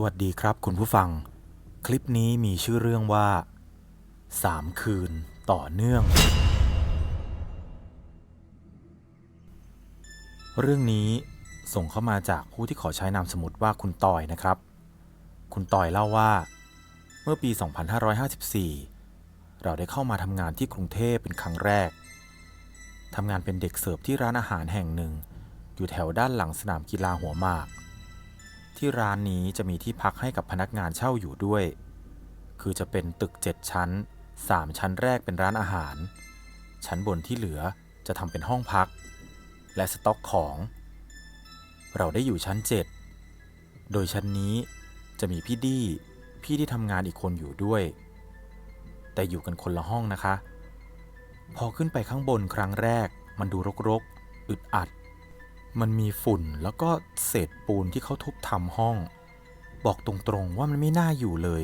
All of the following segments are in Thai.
สวัสดีครับคุณผู้ฟัง คลิปนี้มีชื่อเรื่องว่า 3 คืนต่อเนื่อง เรื่องนี้ส่งเข้ามาจากผู้ที่ขอใช้นามสมมติว่าคุณต่อยนะครับ คุณต่อยเล่าว่า เมื่อปี 2554 เราได้เข้ามาทำงานที่กรุงเทพเป็นครั้งแรกทำงานเป็นเด็กเสิร์ฟที่ร้านอาหารแห่งหนึ่ง อยู่แถวด้านหลังสนามกีฬาหัวหมาก ที่ร้านนี้จะมีที่พักให้กับพนักงานเช่าอยู่ด้วย คือจะเป็นตึก 7 ชั้น 3 ชั้นแรกเป็นร้านอาหาร ชั้นบนที่เหลือจะทำเป็นห้องพัก และสต็อกของ เราได้อยู่ชั้น 7 โดยชั้นนี้จะมีพี่ดี้ พี่ที่ทำงานอีกคนอยู่ด้วย แต่อยู่กันคนละห้องนะคะ พอขึ้นไปข้างบนครั้งแรกมันดูรกๆ อึดอัด มันมีฝุ่นแล้วก็เศษปูนที่เขาทุบทำห้อง บอกตรงๆว่ามันไม่น่าอยู่เลย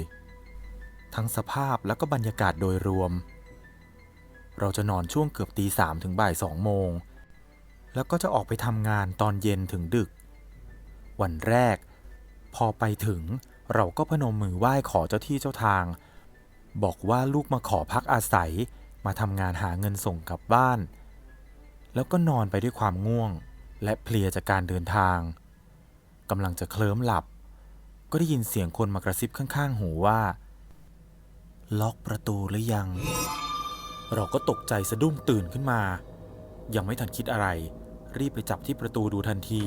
ทั้งสภาพแล้วก็บรรยากาศโดยรวม เราจะนอนช่วงเกือบตีสามถึงบ่ายสองโมง แล้วก็จะออกไปทำงานตอนเย็นถึงดึก วันแรก พอไปถึงเราก็พนมมือไหว้ขอเจ้าที่เจ้าทาง บอกว่าลูกมาขอพักอาศัยมาทำงานหาเงินส่งกลับบ้าน แล้วก็นอนไปด้วยความง่วง และเพลียจากการเดินทางกำลังจะเคลิ้มหลับ ก็ได้ยินเสียงคนมากระซิบข้างๆ หูว่า ล็อกประตูหรือยัง เราก็ตกใจสะดุ้งตื่นขึ้นมา ยังไม่ทันคิดอะไร รีบไปจับที่ประตูดูทันที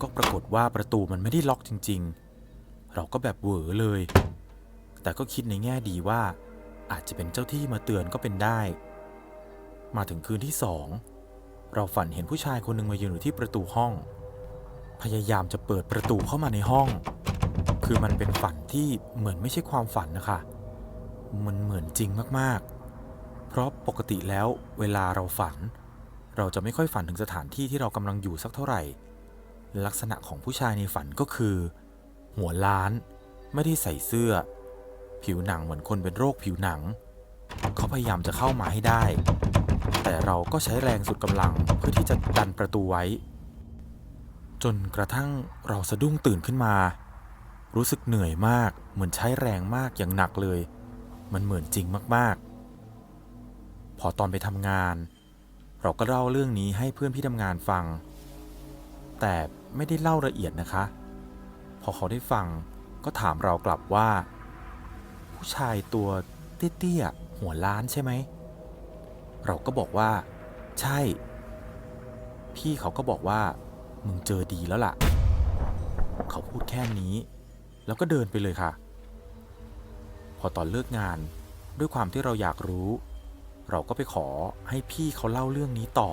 ก็ปรากฏว่าประตูมันไม่ได้ล็อกจริง ๆ เราก็แบบเหวอเลย แต่ก็คิดในแง่ดีว่า อาจจะเป็นเจ้าที่มาเตือนก็เป็นได้ มาถึงคืนที่สอง เราฝันเห็นผู้ชายคนหนึ่งมายืนอยู่ที่ประตูห้อง พยายามจะเปิดประตูเข้ามาในห้อง คือมันเป็นฝันที่เหมือนไม่ใช่ความฝันนะคะ มันเหมือนจริงมากๆ เพราะปกติแล้วเวลาเราฝัน เราจะไม่ค่อยฝันถึงสถานที่ที่เรากำลังอยู่สักเท่าไหร่ ลักษณะของผู้ชายในฝันก็คือ หัวล้าน ไม่ได้ใส่เสื้อ ผิวหนังเหมือนคนเป็นโรคผิวหนัง เขาพยายามจะเข้ามาให้ได้ แต่เราก็ใช้แรงสุดกำลังเพื่อที่จะดันประตูไว้ จนกระทั่งเราสะดุ้งตื่นขึ้นมา รู้สึกเหนื่อยมากเหมือนใช้แรงมากอย่างหนักเลย มันเหมือนจริงมากๆ พอตอนไปทำงาน เราก็เล่าเรื่องนี้ให้เพื่อนพี่ทำงานฟัง แต่ไม่ได้เล่าละเอียดนะคะ พอเขาได้ฟังก็ถามเรากลับว่า ผู้ชายตัวเตี้ยๆหัวล้านใช่ไหม เราก็บอกว่า ใช่ พี่เขาก็บอกว่า มึงเจอดีแล้วล่ะ เขาพูดแค่นี้ แล้วก็เดินไปเลยค่ะ พอตอนเลิกงานด้วยความที่เราอยากรู้ เราก็ไปขอให้พี่เขาเล่าเรื่องนี้ต่อ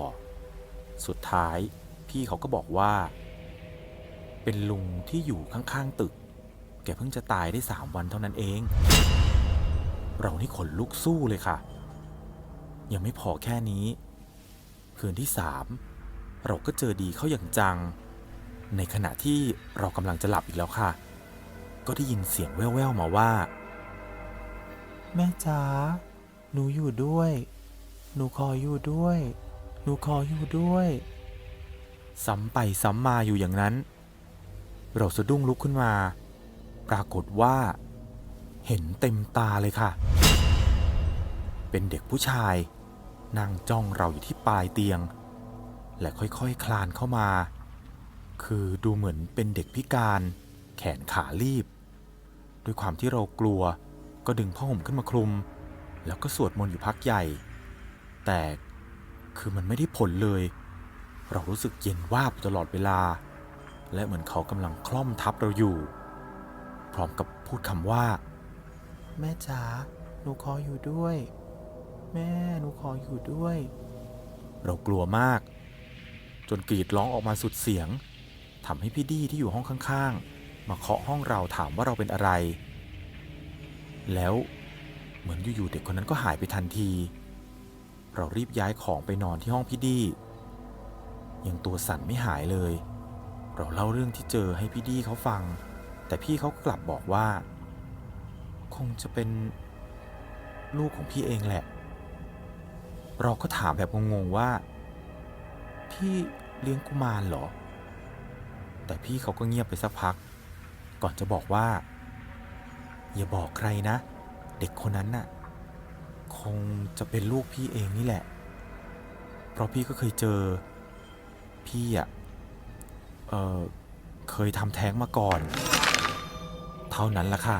สุดท้ายพี่เขาก็บอกว่า เป็นลุงที่อยู่ข้างๆตึก แกเพิ่งจะตายได้สามวันเท่านั้นเอง เรานี่ขนลุกสู้เลยค่ะ ยังไม่พอแค่นี้ คืนที่สามเราก็เจอดีเข้าอย่างจัง ในขณะที่เรากำลังจะหลับอีกแล้วค่ะ ก็ได้ยินเสียงแว่วๆมาว่า แม่จ๋าหนูอยู่ด้วย หนูขออยู่ด้วย หนูขออยู่ด้วย ซ้ำไปซ้ำมาอยู่อย่างนั้น เราสะดุ้งลุกขึ้นมา ปรากฏว่า เห็นเต็มตาเลยค่ะ เป็นเด็กผู้ชาย นั่งจ้องเราอยู่ที่ปลายเตียง และค่อยๆคคลานเข้ามา คือดูเหมือนเป็นเด็กพิการ แขนขาลีบ ด้วยความที่เรากลัวก็ดึงผ้าห่มขึ้นมาคลุม แล้วก็สวดมนต์อยู่พักใหญ่ แต่คือมันไม่ได้ผลเลย เรารู้สึกเย็นวาบตลอดเวลา และเหมือนเขากำลังคล่อมทับเราอยู่ พร้อมกับพูดคำว่า แม่จ๋าหนูขออยู่ด้วย แม่หนูขออยู่ด้วย เรากลัวมาก จนกรีดร้องออกมาสุดเสียงทำให้พี่ดี้ที่อยู่ห้องข้างๆ มาเคาะห้องเราถามว่าเราเป็นอะไร แล้วเหมือนอยู่ๆเด็กคนนั้นก็หายไปทันที เรารีบย้ายของไปนอนที่ห้องพี่ดี้ยังตัวสั่นไม่หายเลย เราเล่าเรื่องที่เจอให้พี่ดี้เขาฟัง แต่พี่เขากลับบอกว่า คงจะเป็นลูกของพี่เองแหละ เราก็ถามแบบงงๆว่า พี่เลี้ยงกุมารเหรอ แต่พี่เขาก็เงียบไปสักพัก ก่อนจะบอกว่า อย่าบอกใครนะ เด็กคนนั้นน่ะ คงจะเป็นลูกพี่เองนี่แหละ เพราะพี่ก็เคยเจอ พี่อะ เออเคยทำแท้งมาก่อน เท่านั้นละค่ะ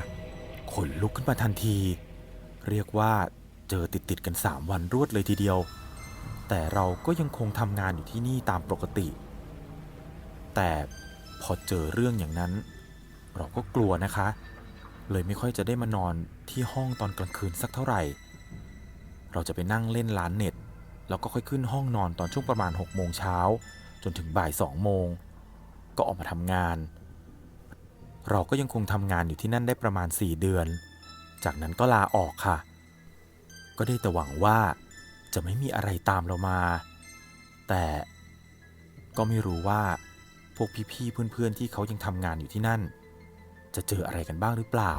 ขนลุกขึ้นมาทันที เรียกว่า เจอติดติดกัน 3 วันรวดเลยทีเดียว แต่เราก็ยังคงทำงานอยู่ที่นี่ตามปกติ แต่พอเจอเรื่องอย่างนั้น เราก็กลัวนะคะ เลยไม่ค่อยจะได้มานอนที่ห้องตอนกลางคืนสักเท่าไหร่ เราจะไปนั่งเล่นร้านเน็ต แล้วก็ค่อยขึ้นห้องนอนตอนช่วงประมาณ6โมงเช้าจนถึงบ่าย2โมง ก็ออกมาทำงาน เราก็ยังคงทำงานอยู่ที่นั่นได้ประมาณ 4 เดือน จากนั้นก็ลาออกค่ะ ก็ได้แต่หวังว่าจะไม่มีอะไรตามเรามา แต่ก็ไม่รู้ว่าพวกพี่ๆเพื่อนๆที่เขายังทำงานอยู่ที่นั่น จะเจออะไรกันบ้างหรือเปล่า